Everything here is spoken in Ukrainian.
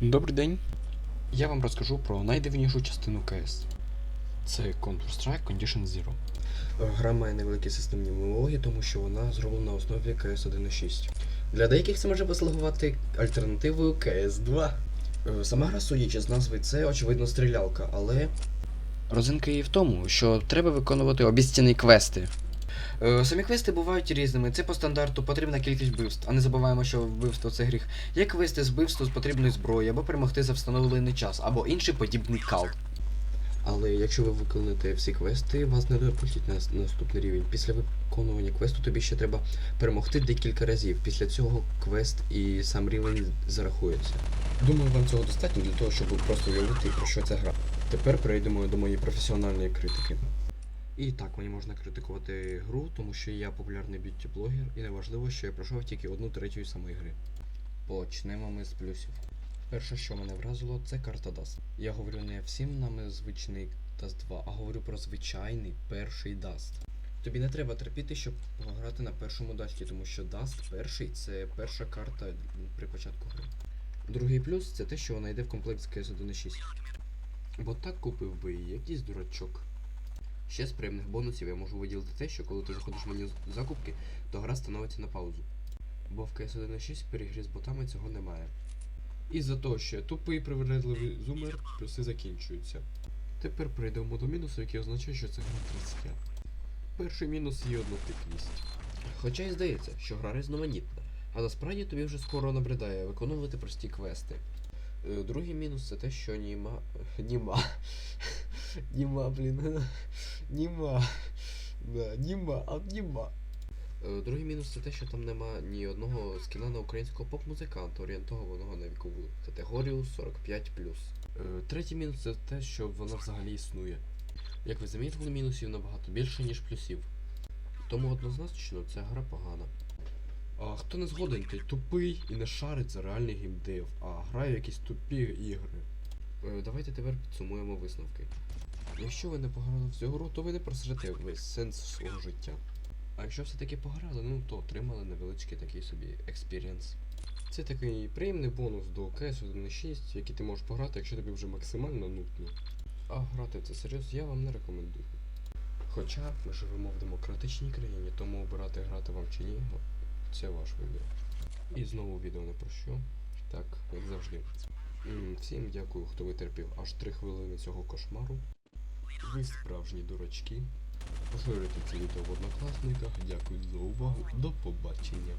Добрий день. Я вам розкажу про найдивнішу частину КС. Це Counter-Strike Condition Zero. Гра має невеликі системні вимоги, тому що вона зроблена на основі CS 1.6. Для деяких це може послугувати альтернативою CS 2. Е, Сама гра, судячи з назви, це очевидно стрілялка, але Розинка її в тому, що треба виконувати обіцяні квести. Е, Самі квести бувають різними. Це по стандарту потрібна кількість вбивств, а не забуваємо, що вбивство це гріх. Є квести з вбивством з потрібної зброї, або перемогти за встановлений час, або інший подібний кал. Але якщо ви виконаєте всі квести, вас не допустять на наступний рівень. Після виконування квесту тобі ще треба перемогти декілька разів. Після цього квест і сам рівень зарахується. Думаю, вам цього достатньо для того, щоб просто уявити, про що ця гра. Тепер перейдемо до моєї професіональної критики. І так, мені можна критикувати гру, тому що я популярний б'юті-блогер, і неважливо, що я пройшов тільки одну третю самої гри. Почнемо ми з плюсів. Перше, що мене вразило, це карта Dust. Я говорю не всім нами звичний Dust 2, а говорю про звичайний перший Dust. Тобі не треба терпіти, щоб пограти на першому дасті, тому що Dust перший це перша карта при початку гри. Другий плюс це те, що вона йде в комплект з CS 1.6. Бо так купив би якийсь дурачок. Ще з приємних бонусів я можу виділити те, що коли ти заходиш в меню закупки, то гра становиться на паузу. Бо в CS 1.6 в перегрі з ботами цього немає. Із-за того, що я тупий привередливий зумер, плюси закінчуються. Тепер перейдемо до мінусу, який означає, що це гра 30 Перший мінус її однотипність. Хоча й здається, що гра різноманітна, а насправді тобі вже скоро набридає виконувати прості квести. Е, Другий мінус це те, що німа. Німа. Німа, блін. Німа. Да, німа, а німа. Е, Другий мінус це те, що там нема ні одного скіна на українського поп-музиканта, орієнтованого на вікову категорію 45. Е, Третій мінус це те, що вона взагалі існує. Як ви замітили, мінусів набагато більше, ніж плюсів. Тому однозначно ця гра погана. А хто не згоден, той тупий і не шарить за реальний геймдев, а грає в якісь тупі ігри. Е, Давайте тепер підсумуємо висновки. Якщо ви не пограли в цю гру, то ви не просрете весь сенс свого життя. А якщо все-таки пограли, ну то отримали невеличкий такий собі експірієнс. Це такий приємний бонус до CS 1.6, який ти можеш пограти, якщо тобі вже максимально нудно. А грати в це серйозно я вам не рекомендую. Хоча ми живемо в демократичній країні, тому обирати грати вам чи ні, ну, це ваш вибір. І знову відео не про що. Так, як завжди. Всім дякую, хто витерпів аж 3 хвилини цього кошмару. Ви справжні дурачки. Поширюйте це відео в однокласниках. Дякую за увагу. До побачення.